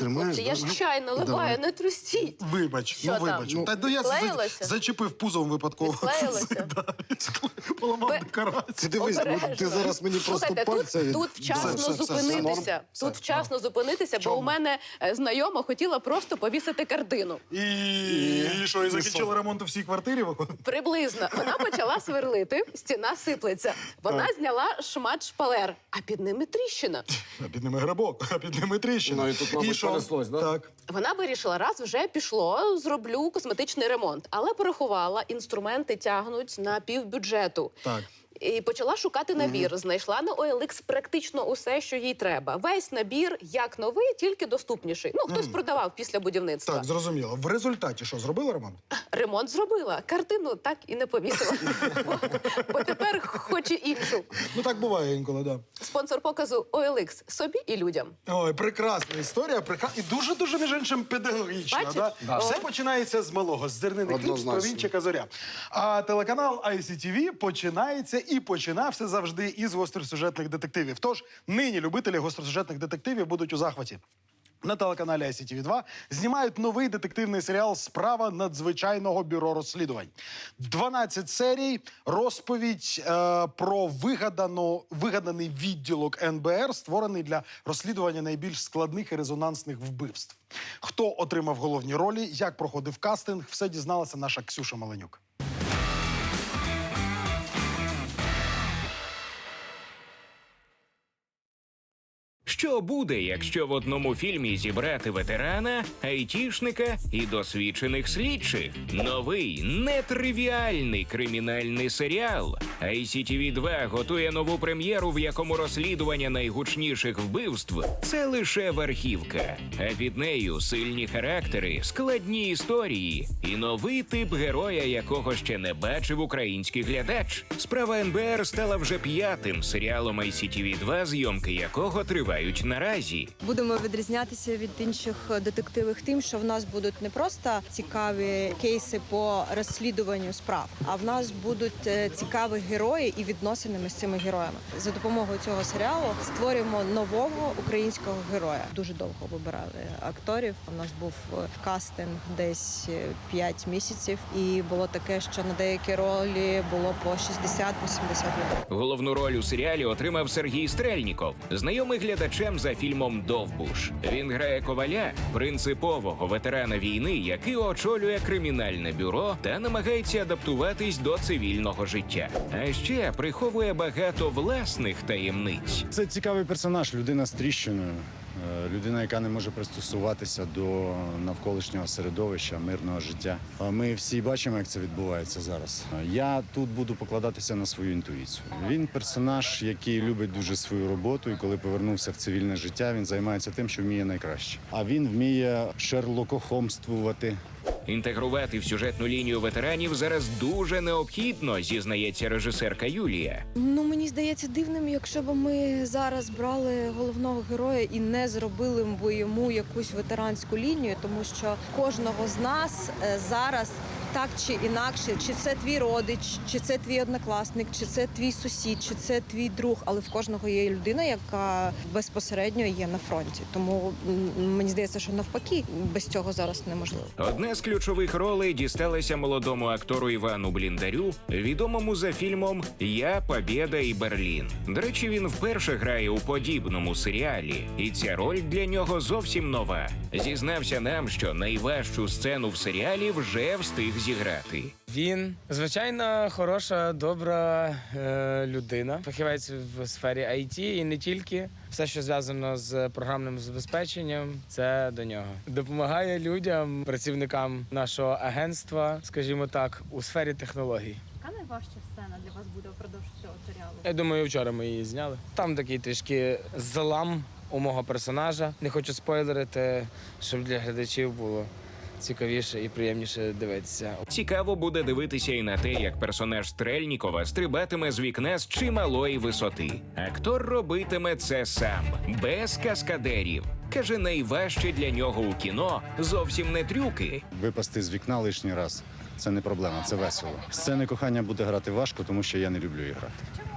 Тримаєш? Хлопці, я ж чай наливаю, не трусіть. Вибач, Що ну там? вибач. Ну, Та ну я за- зачепив пузом випадково. Це, да, Поламав Ви- декорацію. Ти дивись, ну, Обережно. ти зараз мені просто Слухайте, пальця... тут, тут вчасно Все, все, все, все, зупинитися. норм. Все, тут вчасно зупинитися, бо у мене е, знайома хотіла просто повісити картину. І, і що, і закінчили ремонт у всій квартирі? виходить? Приблизно вона почала сверлити, стіна сиплеться. Вона зняла шмат шпалер, а під ними тріщина. А під ними грибок, а під ними тріщина. Ну, і тут, мабуть, що? Понеслось, да? Так. Вона вирішила, раз вже пішло, зроблю косметичний ремонт, але порахувала, інструменти тягнуть на півбюджету. Так. І почала шукати набір. Знайшла на OLX практично усе, що їй треба. Весь набір як новий, тільки доступніший. Ну хтось продавав після будівництва. Так, зрозуміло. В результаті що, зробили ремонт? Ремонт зробила. Картину так і не повісила. бо, бо тепер хоче іншу. Ну так буває інколи, да. Спонсор показу OLX собі і людям. Ой, прекрасна історія, прекрасна і дуже дуже між іншим педагогічна. Бачиш? Да? Да. Все починається з малого, з зернини хліб, з Однозначно. провінчика зоря. А телеканал ICTV починається і починався завжди із гостросюжетних детективів. Тож нині любителі гостросюжетних детективів будуть у захваті. На телеканалі ICTV 2 знімають новий детективний серіал Справа надзвичайного бюро розслідувань. 12 серій, розповідь е, про вигадану, вигаданий відділок НБР, створений для розслідування найбільш складних і резонансних вбивств. Хто отримав головні ролі, як проходив кастинг, все дізналася наша Ксюша Маленюк. Що буде, якщо в одному фільмі зібрати ветерана, айтішника і досвідчених слідчих? Новий нетривіальний кримінальний серіал. ICTV 2 готує нову прем'єру, в якому розслідування найгучніших вбивств це лише верхівка. А під нею сильні характери, складні історії і новий тип героя, якого ще не бачив український глядач. Справа НБР стала вже п'ятим серіалом ICTV 2 зйомки якого тривають наразі. Будемо відрізнятися від інших детективів тим, що в нас будуть не просто цікаві кейси по розслідуванню справ, а в нас будуть е, цікаві герої і відносини з цими героями. За допомогою цього серіалу створюємо нового українського героя. Дуже довго вибирали акторів. У нас був е, кастинг десь 5 місяців, і було таке, що на деякі ролі було по 60-80 людей. Головну роль у серіалі отримав Сергій Стрельніков, знайомий глядачем за фільмом Довбуш. Він грає коваля, принципового ветерана війни, який очолює кримінальне бюро та намагається адаптуватись до цивільного життя. А ще приховує багато власних таємниць. Це цікавий персонаж, людина з тріщиною, людина, яка не може пристосуватися до навколишнього середовища, мирного життя. Ми всі бачимо, як це відбувається зараз. Я тут буду покладатися на свою інтуїцію. Він персонаж, який любить дуже свою роботу, і коли повернувся в цивільне життя, він займається тим, що вміє найкраще. А він вміє шерлокохомствувати. Інтегрувати в сюжетну лінію ветеранів зараз дуже необхідно, зізнається режисерка Юлія. Ну мені здається дивним, якщо б ми зараз брали головного героя і не зробили б йому якусь ветеранську лінію, тому що кожного з нас е, зараз. Так чи інакше, чи це твій родич, чи це твій однокласник, чи це твій сусід, чи це твій друг, але в кожного є людина, яка безпосередньо є на фронті. Тому мені здається, що навпаки без цього зараз неможливо. Одна з ключових ролей дісталася молодому актору Івану Бліндарю, відомому за фільмом Я Побєда і Берлін. До речі, він вперше грає у подібному серіалі, і ця роль для нього зовсім нова. Зізнався нам, що найважчу сцену в серіалі вже встиг зіграти. Він звичайно хороша, добра е, людина. Фахівець в сфері IT і не тільки все, що зв'язано з програмним забезпеченням, це до нього допомагає людям, працівникам нашого агентства, скажімо так, у сфері технологій. Яка найважча сцена для вас буде впродовж цього серіалу? Я думаю, вчора ми її зняли. Там такий трішки залам у мого персонажа. Не хочу спойлерити, щоб для глядачів було цікавіше і приємніше дивитися. Цікаво буде дивитися і на те, як персонаж Стрельнікова стрибатиме з вікна з чималої висоти. Актор робитиме це сам, без каскадерів. Каже, найважче для нього у кіно зовсім не трюки, Випасти з вікна лишній раз. Це не проблема, це весело. Сцени кохання буде грати важко, тому що я не люблю грати.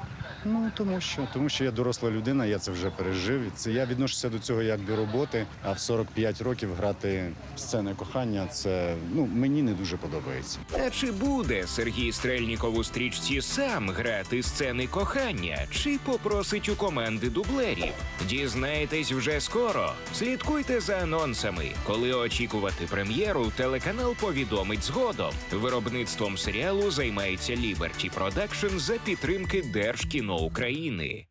Ну тому що тому що я доросла людина, я це вже пережив. Це я відношуся до цього як до роботи. А в 45 років грати сцени кохання це ну мені не дуже подобається. А чи буде Сергій Стрельніков у стрічці сам грати сцени кохання, чи попросить у команди дублерів? Дізнаєтесь вже скоро. Слідкуйте за анонсами. Коли очікувати прем'єру, телеканал повідомить згодом. Виробництвом серіалу займається Liberty Production за підтримки Держкіно України.